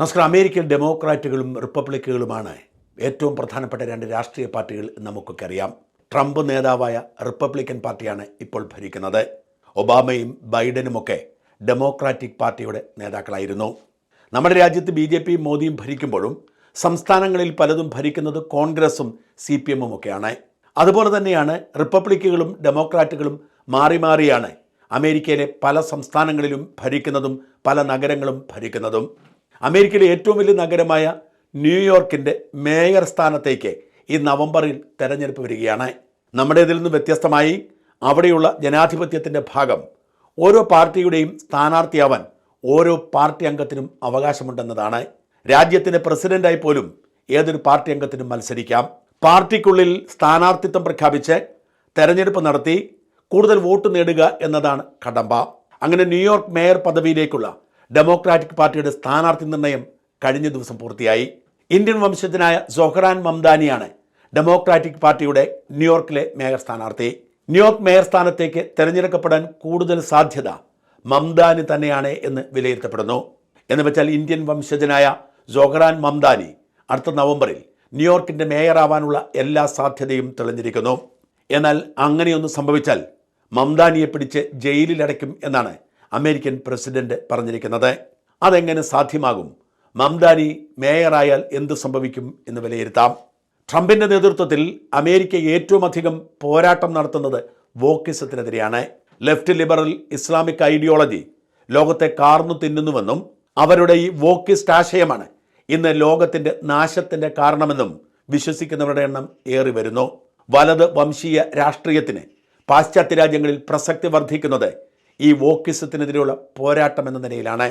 നമസ്കാരം. അമേരിക്കൻ ഡെമോക്രാറ്റുകളും റിപ്പബ്ലിക്കുകളുമാണ് ഏറ്റവും പ്രധാനപ്പെട്ട രണ്ട് രാഷ്ട്രീയ പാർട്ടികൾ നമുക്കൊക്കെ അറിയാം. ട്രംപ് നേതാവായ റിപ്പബ്ലിക്കൻ പാർട്ടിയാണ് ഇപ്പോൾ ഭരിക്കുന്നത്. ഒബാമയും ബൈഡനുമൊക്കെ ഡെമോക്രാറ്റിക് പാർട്ടിയുടെ നേതാക്കളായിരുന്നു. നമ്മുടെ രാജ്യത്ത് ബി ജെ പിയും മോദിയും ഭരിക്കുമ്പോഴും സംസ്ഥാനങ്ങളിൽ പലതും ഭരിക്കുന്നത് കോൺഗ്രസും സി പി എമ്മും ഒക്കെയാണ്. അതുപോലെ തന്നെയാണ് റിപ്പബ്ലിക്കുകളും ഡെമോക്രാറ്റുകളും മാറി മാറിയാണ് അമേരിക്കയിലെ പല സംസ്ഥാനങ്ങളിലും ഭരിക്കുന്നതും പല നഗരങ്ങളും ഭരിക്കുന്നതും. അമേരിക്കയിലെ ഏറ്റവും വലിയ നഗരമായ ന്യൂയോർക്കിന്റെ മേയർ സ്ഥാനത്തേക്ക് ഈ നവംബറിൽ തെരഞ്ഞെടുപ്പ് വരികയാണ്. നമ്മുടേതിൽ നിന്ന് വ്യത്യസ്തമായി അവിടെയുള്ള ജനാധിപത്യത്തിന്റെ ഭാഗം ഓരോ പാർട്ടിയുടെയും സ്ഥാനാർത്ഥിയാവാൻ ഓരോ പാർട്ടി അംഗത്തിനും അവകാശമുണ്ടെന്നതാണ്. രാജ്യത്തിന്റെ പ്രസിഡന്റായി പോലും ഏതൊരു പാർട്ടി അംഗത്തിനും മത്സരിക്കാം. പാർട്ടിക്കുള്ളിൽ സ്ഥാനാർത്ഥിത്വം പ്രഖ്യാപിച്ച് തെരഞ്ഞെടുപ്പ് നടത്തി കൂടുതൽ വോട്ട് നേടുക എന്നതാണ് കടമ്പ. അങ്ങനെ ന്യൂയോർക്ക് മേയർ പദവിയിലേക്കുള്ള ഡെമോക്രാറ്റിക് പാർട്ടിയുടെ സ്ഥാനാർത്ഥി നിർണയം കഴിഞ്ഞ ദിവസം പൂർത്തിയായി. ഇന്ത്യൻ വംശജനായ സൊഹ്റാൻ മംദാനിയാണ് ഡെമോക്രാറ്റിക് പാർട്ടിയുടെ ന്യൂയോർക്കിലെ മേയർ സ്ഥാനാർത്ഥി. ന്യൂയോർക്ക് മേയർ സ്ഥാനത്തേക്ക് തെരഞ്ഞെടുക്കപ്പെടാൻ കൂടുതൽ സാധ്യത മംദാനി തന്നെയാണ് എന്ന് വിലയിരുത്തപ്പെടുന്നു. എന്ന് വെച്ചാൽ ഇന്ത്യൻ വംശജനായ സൊഹ്റാൻ മംദാനി അടുത്ത നവംബറിൽ ന്യൂയോർക്കിന്റെ മേയറാവാനുള്ള എല്ലാ സാധ്യതയും തെളിഞ്ഞിരിക്കുന്നു. എന്നാൽ അങ്ങനെയൊന്നും സംഭവിച്ചാൽ മംദാനിയെ പിടിച്ച് ജയിലിലടയ്ക്കും എന്നാണ് അമേരിക്കൻ പ്രസിഡന്റ് പറഞ്ഞിരിക്കുന്നത്. അതെങ്ങനെ സാധ്യമാകും? മംദാനി മേയറായാൽ എന്ത് സംഭവിക്കും എന്ന് വിലയിരുത്താം. ട്രംപിന്റെ നേതൃത്വത്തിൽ അമേരിക്ക ഏറ്റവും അധികം പോരാട്ടം നടത്തുന്നത് വോക്കിസത്തിനെതിരെയാണ്. ലെഫ്റ്റ് ലിബറൽ ഇസ്ലാമിക് ഐഡിയോളജി ലോകത്തെ കാർന്നു തിന്നുന്നുവെന്നും അവരുടെ ഈ വോക്കിസ്റ്റ് ആശയമാണ് ഇന്ന് ലോകത്തിന്റെ നാശത്തിന്റെ കാരണമെന്നും വിശ്വസിക്കുന്നവരുടെ എണ്ണം ഏറി വരുന്നു. വലത് വംശീയ രാഷ്ട്രീയത്തിന് പാശ്ചാത്യ രാജ്യങ്ങളിൽ പ്രസക്തി വർദ്ധിക്കുന്നത് ഈ വോക്കിസത്തിനെതിരെയുള്ള പോരാട്ടം എന്ന നിലയിലാണ്.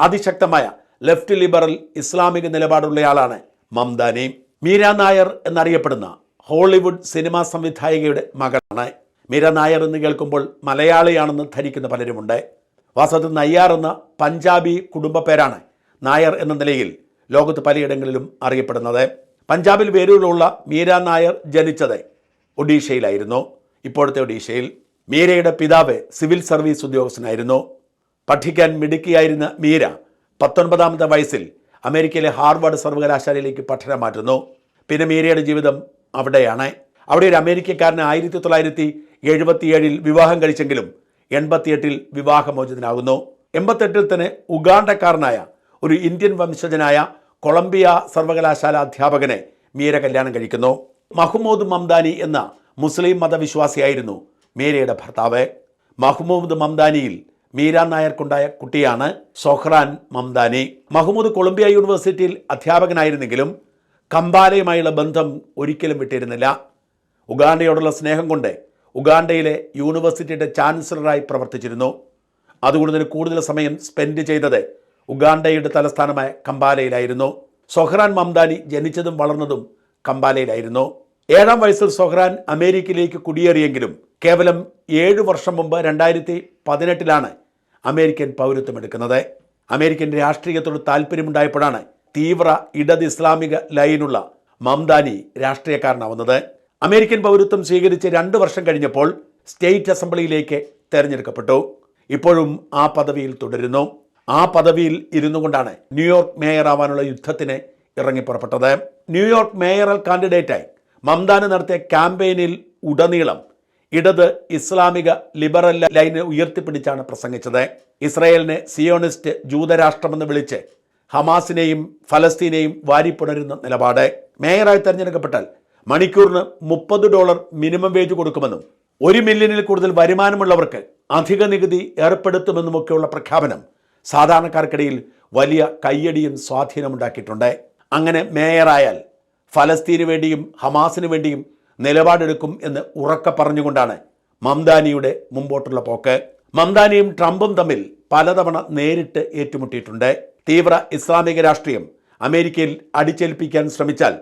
അതിശക്തമായ ലെഫ്റ്റ് ലിബറൽ ഇസ്ലാമിക നിലപാടുള്ളയാളാണ് മംദാനി. മീര നായർ എന്നറിയപ്പെടുന്ന ഹോളിവുഡ് സിനിമാ സംവിധായികയുടെ മകളാണ്. മീര നായർ എന്ന് കേൾക്കുമ്പോൾ മലയാളിയാണെന്ന് ധരിക്കുന്ന പലരുമുണ്ട്. വാസ്തവത്തിൽ നയ്യാർ എന്ന പഞ്ചാബി കുടുംബ പേരാണ് നായർ എന്ന നിലയിൽ ലോകത്ത് പലയിടങ്ങളിലും അറിയപ്പെടുന്നത്. പഞ്ചാബിൽ വേരുകളുള്ള മീര നായർ ജനിച്ചത് ഒഡീഷയിലായിരുന്നു. ഇപ്പോഴത്തെ ഒഡീഷയിൽ മീരയുടെ പിതാവ് സിവിൽ സർവീസ് ഉദ്യോഗസ്ഥനായിരുന്നു. പഠിക്കാൻ മിടുക്കിയായിരുന്ന മീര പത്തൊൻപതാമത്തെ വയസ്സിൽ അമേരിക്കയിലെ ഹാർവാർഡ് സർവകലാശാലയിലേക്ക് പഠനം മാറ്റുന്നു. പിന്നെ മീരയുടെ ജീവിതം അവിടെയാണ്. അവിടെ ഒരു അമേരിക്കക്കാരന് ആയിരത്തി തൊള്ളായിരത്തി എഴുപത്തിയേഴിൽ വിവാഹം കഴിച്ചെങ്കിലും എൺപത്തിയെട്ടിൽ വിവാഹമോചിതനാകുന്നു. എൺപത്തെട്ടിൽ തന്നെ ഉഗാണ്ടക്കാരനായ ഒരു ഇന്ത്യൻ വംശജനായ കൊളംബിയ സർവകലാശാല അധ്യാപകനെ മീര കല്യാണം കഴിക്കുന്നു. മഹ്മൂദ് മംദാനി എന്ന മുസ്ലിം മതവിശ്വാസിയായിരുന്നു മീരയുടെ ഭർത്താവ് മഹ്മൂദ് മംദാനിയിൽ മീര നായർക്കുണ്ടായ കുട്ടിയാണ് സൊഹ്റാൻ മംദാനി. മഹ്മൂദ് കൊളംബിയ യൂണിവേഴ്സിറ്റിയിൽ അധ്യാപകനായിരുന്നെങ്കിലും കമ്പാലയുമായുള്ള ബന്ധം ഒരിക്കലും വിട്ടിരുന്നില്ല. ഉഗാണ്ടയോടുള്ള സ്നേഹം കൊണ്ട് ഉഗാണ്ടയിലെ യൂണിവേഴ്സിറ്റിയുടെ ചാൻസലറായി പ്രവർത്തിച്ചിരുന്നു. അതുകൊണ്ട് തന്നെ കൂടുതൽ സമയം സ്പെൻഡ് ചെയ്തത് ഉഗാണ്ടയുടെ തലസ്ഥാനമായ കമ്പാലയിലായിരുന്നു. സൊഹ്റാൻ മംദാനി ജനിച്ചതും വളർന്നതും കമ്പാലയിലായിരുന്നു. ഏഴാം വയസ്സിൽ സൊഹ്റാൻ അമേരിക്കയിലേക്ക് കുടിയേറിയെങ്കിലും കേവലം ഏഴു വർഷം മുമ്പ് രണ്ടായിരത്തി പതിനെട്ടിലാണ് അമേരിക്കൻ പൗരത്വം എടുക്കുന്നത് അമേരിക്കൻ രാഷ്ട്രീയത്തോട് താല്പര്യമുണ്ടായപ്പോഴാണ് തീവ്ര ഇടത് ഇസ്ലാമിക ലൈനുള്ള മംദാനി രാഷ്ട്രീയക്കാരനാവുന്നത്. അമേരിക്കൻ പൗരത്വം സ്വീകരിച്ച് രണ്ട് വർഷം കഴിഞ്ഞപ്പോൾ സ്റ്റേറ്റ് അസംബ്ലിയിലേക്ക് തെരഞ്ഞെടുക്കപ്പെട്ടു. ഇപ്പോഴും ആ പദവിയിൽ തുടരുന്നു. ആ പദവിയിൽ ഇരുന്നു കൊണ്ടാണ് ന്യൂയോർക്ക് മേയർ ആവാനുള്ള യുദ്ധത്തിന് ഇറങ്ങിപ്പുറപ്പെട്ടത്. ന്യൂയോർക്ക് മേയറൽ കാൻഡിഡേറ്റായി മംദാന് നടത്തിയ ക്യാമ്പയിനിൽ ഉടനീളം ഇടത് ഇസ്ലാമിക ലിബറൽ ലൈനെ ഉയർത്തിപ്പിടിച്ചാണ് പ്രസംഗിച്ചത്. ഇസ്രയേലിനെ സിയോണിസ്റ്റ് ജൂതരാഷ്ട്രമെന്ന് വിളിച്ച് ഹമാസിനെയും ഫലസ്തീനെയും വാരിപ്പുണരുന്ന നിലപാട്. മേയറായി തെരഞ്ഞെടുക്കപ്പെട്ടാൽ മണിക്കൂറിന് മുപ്പത് ഡോളർ മിനിമം വേജ് കൊടുക്കുമെന്നും ഒരു മില്യണിൽ കൂടുതൽ വരുമാനമുള്ളവർക്ക് അധിക നികുതി ഏർപ്പെടുത്തുമെന്നുമൊക്കെയുള്ള പ്രഖ്യാപനം സാധാരണക്കാർക്കിടയിൽ വലിയ കയ്യടിയും സ്വാധീനമുണ്ടാക്കിയിട്ടുണ്ട്. അങ്ങനെ മേയറായാൽ ഫലസ്തീന് വേണ്ടിയും ഹമാസിനു വേണ്ടിയും നിലപാടെടുക്കും എന്ന് ഉറക്കെ പറഞ്ഞുകൊണ്ടാണ് മംദാനിയുടെ മുമ്പോട്ടുള്ള പോക്ക്. മംദാനിയും ട്രംപും തമ്മിൽ പലതവണ നേരിട്ട് ഏറ്റുമുട്ടിയിട്ടുണ്ട്. തീവ്ര ഇസ്ലാമിക രാഷ്ട്രീയം അമേരിക്കയിൽ അടിച്ചേൽപ്പിക്കാൻ ശ്രമിച്ചാൽ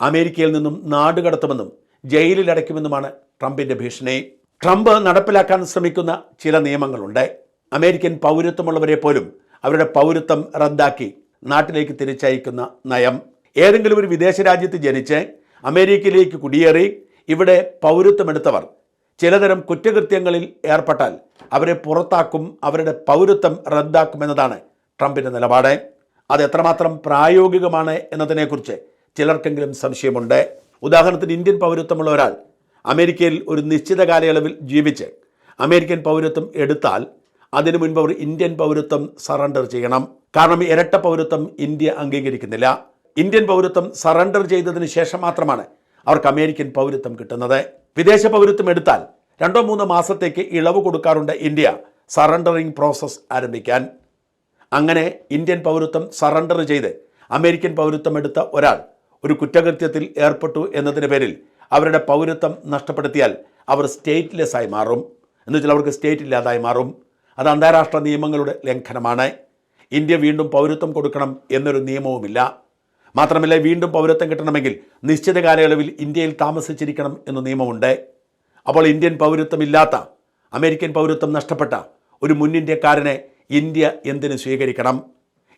അമേരിക്കയിൽ നിന്നും നാടുകടത്തുമെന്നും ജയിലിലടയ്ക്കുമെന്നുമാണ് ട്രംപിന്റെ ഭീഷണി. ട്രംപ് നടപ്പിലാക്കാൻ ശ്രമിക്കുന്ന ചില നിയമങ്ങളുണ്ട്. അമേരിക്കൻ പൗരത്വമുള്ളവരെ പോലും അവരുടെ പൗരത്വം റദ്ദാക്കി നാട്ടിലേക്ക് തിരിച്ചയക്കുന്ന നയം. ഏതെങ്കിലും ഒരു വിദേശ രാജ്യത്ത് ജനിച്ച് അമേരിക്കയിലേക്ക് കുടിയേറി ഇവിടെ പൗരത്വമെടുത്തവർ. ചിലതരം കുറ്റകൃത്യങ്ങളിൽ ഏർപ്പെട്ടാൽ അവരെ പുറത്താക്കും അവരുടെ പൗരത്വം റദ്ദാക്കുമെന്നതാണ് ട്രംപിന്റെ നിലപാട്. അത് എത്രമാത്രം പ്രായോഗികമാണ് എന്നതിനെക്കുറിച്ച് ചിലർക്കെങ്കിലും സംശയമുണ്ട്. ഉദാഹരണത്തിന് ഇന്ത്യൻ പൗരത്വമുള്ള ഒരാൾ അമേരിക്കയിൽ ഒരു നിശ്ചിത കാലയളവിൽ ജീവിച്ച് അമേരിക്കൻ പൗരത്വം എടുത്താൽ അതിനു മുൻപ് അവർ ഇന്ത്യൻ പൗരത്വം സറണ്ടർ ചെയ്യണം. കാരണം ഇരട്ട പൗരത്വം ഇന്ത്യ അംഗീകരിക്കുന്നില്ല. ഇന്ത്യൻ പൗരത്വം സറണ്ടർ ചെയ്തതിന് ശേഷം മാത്രമാണ് അവർക്ക് അമേരിക്കൻ പൗരത്വം കിട്ടുന്നത്. വിദേശ പൗരത്വം എടുത്താൽ രണ്ടോ മൂന്നോ മാസത്തേക്ക് ഇളവ് കൊടുക്കാറുണ്ട് ഇന്ത്യ. സറണ്ടറിങ് പ്രോസസ്സ് ആരംഭിക്കാൻ. അങ്ങനെ ഇന്ത്യൻ പൗരത്വം സറണ്ടർ ചെയ്ത് അമേരിക്കൻ പൗരത്വം എടുത്ത ഒരാൾ ഒരു കുറ്റകൃത്യത്തിൽ ഏർപ്പെട്ടു എന്നതിന് പേരിൽ അവരുടെ പൗരത്വം നഷ്ടപ്പെടുത്തിയാൽ അവർ സ്റ്റേറ്റ്ലെസ് ആയി മാറും. എന്നുവെച്ചാൽ അവർക്ക് സ്റ്റേറ്റ് ഇല്ലാതായി മാറും. അത് അന്താരാഷ്ട്ര നിയമങ്ങളുടെ ലംഘനമാണ്. ഇന്ത്യ വീണ്ടും പൗരത്വം കൊടുക്കണം എന്നൊരു നിയമവുമില്ല. മാത്രമല്ല വീണ്ടും പൗരത്വം കിട്ടണമെങ്കിൽ നിശ്ചിത കാലയളവിൽ ഇന്ത്യയിൽ താമസിച്ചിരിക്കണം എന്ന നിയമമുണ്ട്. അപ്പോൾ ഇന്ത്യൻ പൗരത്വമില്ലാത്ത അമേരിക്കൻ പൗരത്വം നഷ്ടപ്പെട്ട ഒരു മുൻ ഇന്ത്യക്കാരനെ ഇന്ത്യ എന്തിനു സ്വീകരിക്കണം?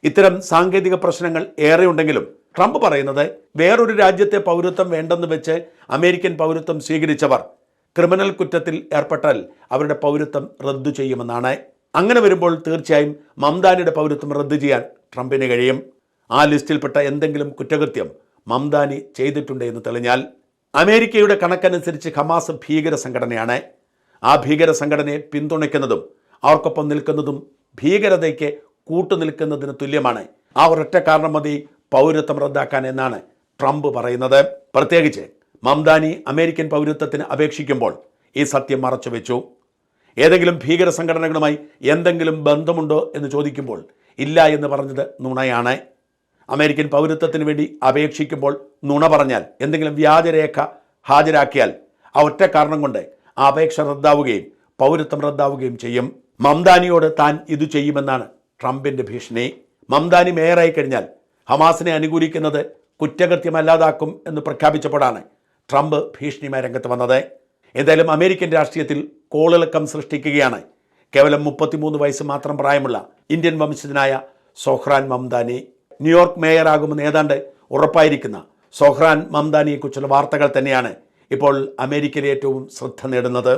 ഇത്തരം സാങ്കേതിക പ്രശ്നങ്ങൾ ഏറെയുണ്ടെങ്കിലും ട്രംപ് പറയുന്നത് വേറൊരു രാജ്യത്തെ പൗരത്വം വേണ്ടെന്ന് വെച്ച് അമേരിക്കൻ പൗരത്വം സ്വീകരിച്ചവർ ക്രിമിനൽ കുറ്റത്തിൽ ഏർപ്പെട്ടാൽ അവരുടെ പൗരത്വം റദ്ദു ചെയ്യുമെന്നാണ്. അങ്ങനെ വരുമ്പോൾ തീർച്ചയായും മംദാനിയുടെ പൗരത്വം റദ്ദു ചെയ്യാൻ ട്രംപിന് കഴിയും. ആ ലിസ്റ്റിൽപ്പെട്ട എന്തെങ്കിലും കുറ്റകൃത്യം മംദാനി ചെയ്തിട്ടുണ്ട് എന്ന് തെളിഞ്ഞാൽ അമേരിക്കയുടെ കണക്കനുസരിച്ച് ഹമാസ് ഭീകര സംഘടനയാണ്. ആ ഭീകര സംഘടനയെ പിന്തുണയ്ക്കുന്നതും അവർക്കൊപ്പം നിൽക്കുന്നതും ഭീകരതയ്ക്ക് കൂട്ടുനിൽക്കുന്നതിന് തുല്യമാണ്. ആ ഒരൊറ്റ കാരണം മതി പൗരത്വം റദ്ദാക്കാൻ എന്നാണ് ട്രംപ് പറയുന്നത്. പ്രത്യേകിച്ച് മംദാനി അമേരിക്കൻ പൗരത്വത്തിന് അപേക്ഷിക്കുമ്പോൾ ഈ സത്യം മറച്ചുവെച്ചു. ഏതെങ്കിലും ഭീകര സംഘടനകളുമായി എന്തെങ്കിലും ബന്ധമുണ്ടോ എന്ന് ചോദിക്കുമ്പോൾ ഇല്ല എന്ന് പറഞ്ഞത് നുണയാണ്. അമേരിക്കൻ പൗരത്വത്തിന് വേണ്ടി അപേക്ഷിക്കുമ്പോൾ നുണ പറഞ്ഞാൽ എന്തെങ്കിലും വ്യാജരേഖ ഹാജരാക്കിയാൽ ആ ഒറ്റ കാരണം കൊണ്ട് അപേക്ഷ റദ്ദാവുകയും പൗരത്വം റദ്ദാവുകയും ചെയ്യും. മംദാനിയോട് താൻ ഇത് ചെയ്യുമെന്നാണ് ട്രംപിന്റെ ഭീഷണി. മംദാനി മേയറായി കഴിഞ്ഞാൽ ഹമാസിനെ അനുകൂലിക്കുന്നത് കുറ്റകൃത്യമല്ലാതാക്കും എന്ന് പ്രഖ്യാപിച്ചപ്പോഴാണ് ട്രംപ് ഭീഷണിയുമായി രംഗത്ത് വന്നത്. എന്തായാലും അമേരിക്കൻ രാഷ്ട്രീയത്തിൽ കോളിളക്കം സൃഷ്ടിക്കുകയാണ്. കേവലം മുപ്പത്തിമൂന്ന് വയസ്സ് മാത്രം പ്രായമുള്ള ഇന്ത്യൻ വംശജനായ സോഹ്റാൻ മംദാനി. ന്യൂയോർക്ക് മേയറാകുമെന്ന് ഏതാണ്ട് ഉറപ്പായിരിക്കുന്ന സൊഹ്റാൻ മംദാനിയെക്കുറിച്ചുള്ള വാർത്തകൾ തന്നെയാണ് ഇപ്പോൾ അമേരിക്കയിൽ ഏറ്റവും ശ്രദ്ധ നേടുന്നത്.